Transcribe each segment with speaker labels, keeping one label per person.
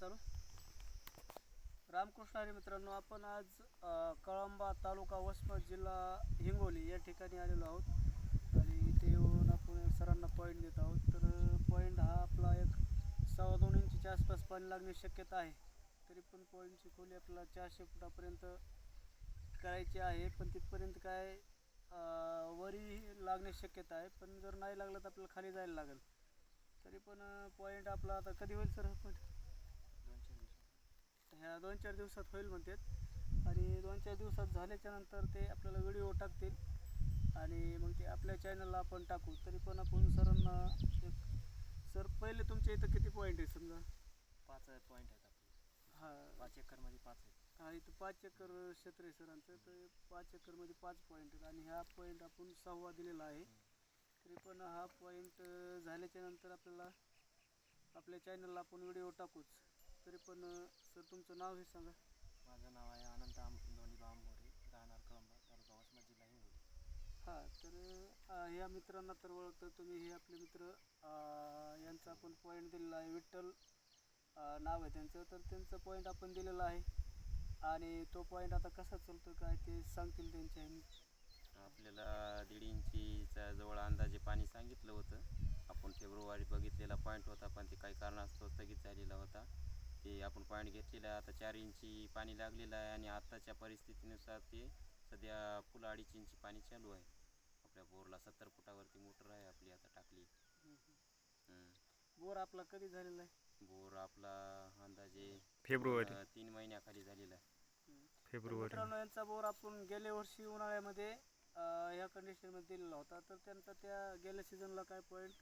Speaker 1: चालू. रामकृष्ण हरी मित्रांनो आपण आज कळंबा तालुका वसमत जिल्हा हिंगोली या ठिकाणी आलेलो आहोत. आणि इथे येऊन आपण सरांना पॉईंट देत आहोत. तर पॉईंट हा आपला एक सव्वा दोन इंचीच्या आसपास पाणी लागण्याची शक्यता आहे. तरी पण पॉईंटची खोली आपल्याला चारशे फुटापर्यंत करायची आहे. पण तिथपर्यंत काय वरी लागण्याची शक्यता आहे. पण जर नाही लागलं तर आपल्याला खाली जायला लागेल. तरी पण पॉईंट आपला आता कधी होईल सर? पॉईंट ह्या दोन चार दिवसात होईल म्हणतात. आणि दोन चार दिवसात झाल्याच्यानंतर ते आपल्याला व्हिडिओ टाकतील. आणि मग ते आपल्या चॅनलला आपण टाकू. तरी पण आपण सरांना एक सर पहिले तुमच्या इथं किती पॉईंट आहे समजा?
Speaker 2: पाच पॉईंट आहेत आपले.
Speaker 1: हा.
Speaker 2: पाच एकरमध्ये पाच आहेत.
Speaker 1: हा इथं पाच एकर क्षेत्र आहे सरांचं. तर पाच एकरमध्ये पाच पॉईंट आहेत. आणि हा पॉईंट आपण सहावा दिलेला आहे. तरी पण हा पॉईंट झाल्याच्यानंतर आपल्याला आपल्या चॅनलला आपण व्हिडिओ टाकूच. तरी पण सर तुमचं नाव हे सांगा.
Speaker 2: माझं नाव आहे अनंत आम धोनीबा आंबोरे राहणार कळंबा तालुका वसमत जिल्हा हिंगोली.
Speaker 1: हां तर अं, ह्या मित्रांना तर ओळखतं तुम्ही हे आपले मित्र अं, यांचा आपण पॉईंट दिलेला आहे. विठ्ठल अं, नाव आहे त्यांचं. तर त्यांचं पॉईंट आपण दिलेला आहे. आणि तो पॉईंट आता कसा चालतो काय ते सांगतील त्यांच्या ह्यानी.
Speaker 3: आपल्याला दीड इंचीच्या जवळ अंदाजे पाणी सांगितलं होतं. आपण फेब्रुवारी बघितलेला पॉईंट होता पण ते काही कारणास्तव स्थगित झालेला होता. ते आपण पॉईंट घेतलेला आहे. आता चार इंची पाणी लागलेलं आहे आणि आत्ताच्या परिस्थितीनुसार ते सध्या फुल अडीच इंची पाणी चालू आहे. आपल्या बोरला सत्तर फुटावरती मोटर आहे आपली आता टाकली. हम्म.
Speaker 1: बोर आपला कधी झालेला आहे?
Speaker 3: बोर आपला अंदाजे
Speaker 4: फेब्रुवारी.
Speaker 3: तीन महिन्याखाली झालेला आहे.
Speaker 4: फेब्रुवारी.
Speaker 1: यांचा बोर आपण गेल्या वर्षी उन्हाळ्यामध्ये ह्या कंडिशनमध्ये दिलेला होता. तर त्यांचा त्या गेल्या सीझनला काय पॉईंट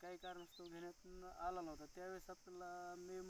Speaker 1: काही कारणास्तव घेण्यात आला नव्हता. त्यावेळेस आपल्याला मे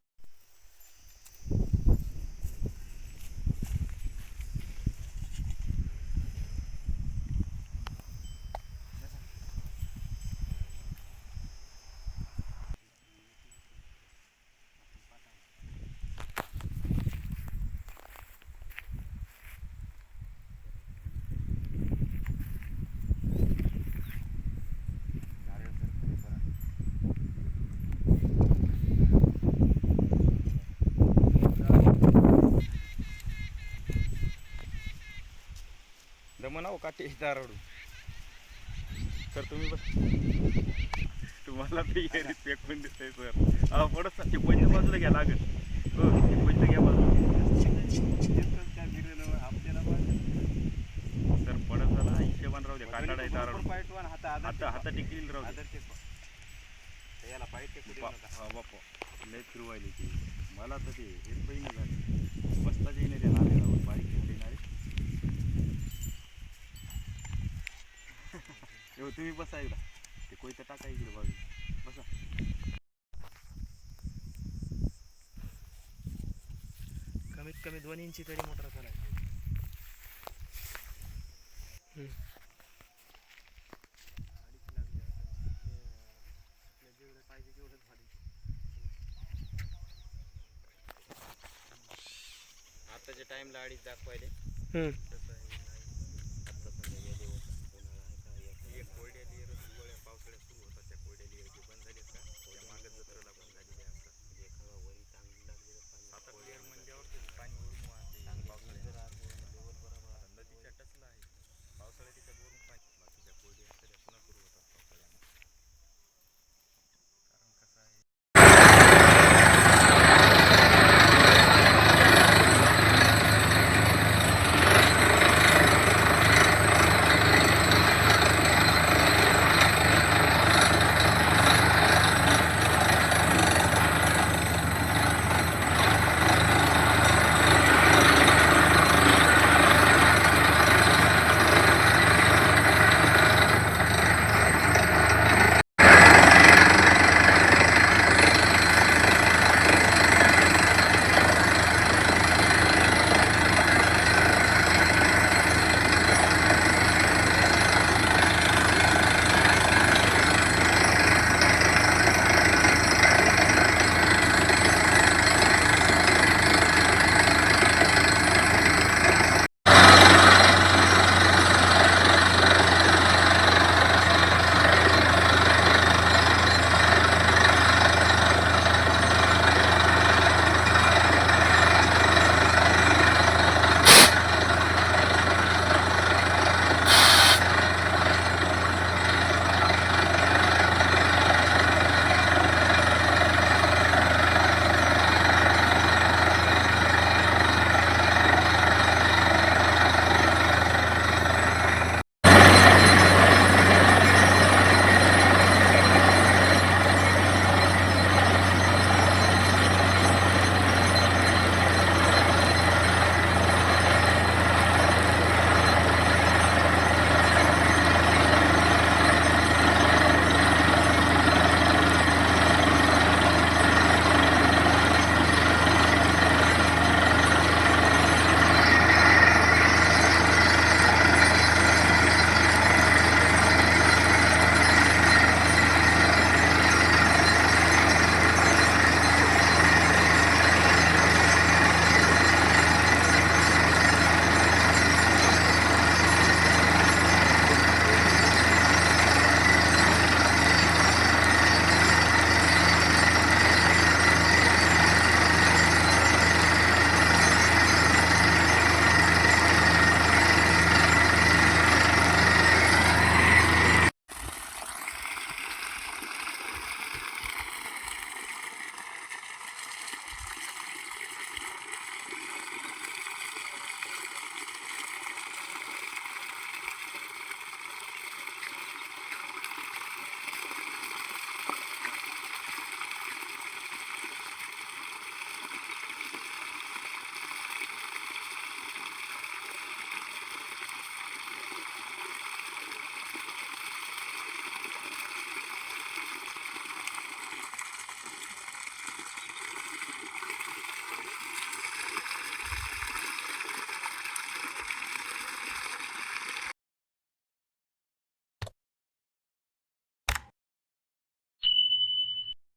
Speaker 4: काटे दारडू? सर तुम्ही बस. तुम्हाला ते एरी फेकून दिसतंय सर. अहो पडत ते पहिल्या बाजूला घ्या लागत हो ते पहिलं घ्या बाजूला. सर पडत झाला हिशेबान राहू द्या काटाडा आहे दाराडू. हाता हाता टिकलेली राहू द्या बा- हा बापा. लय फिरवायली ती. मला तर ते हेच पहिली झाले. बसताच येईन ते हो तुम्ही बसा एकदा. ते कोयतं टाका इकडे बाजू बसा.
Speaker 2: कमीत कमी दोन इंची तरी मोटर चालायची
Speaker 3: आताच्या टाइमला अडीच दाखवायले.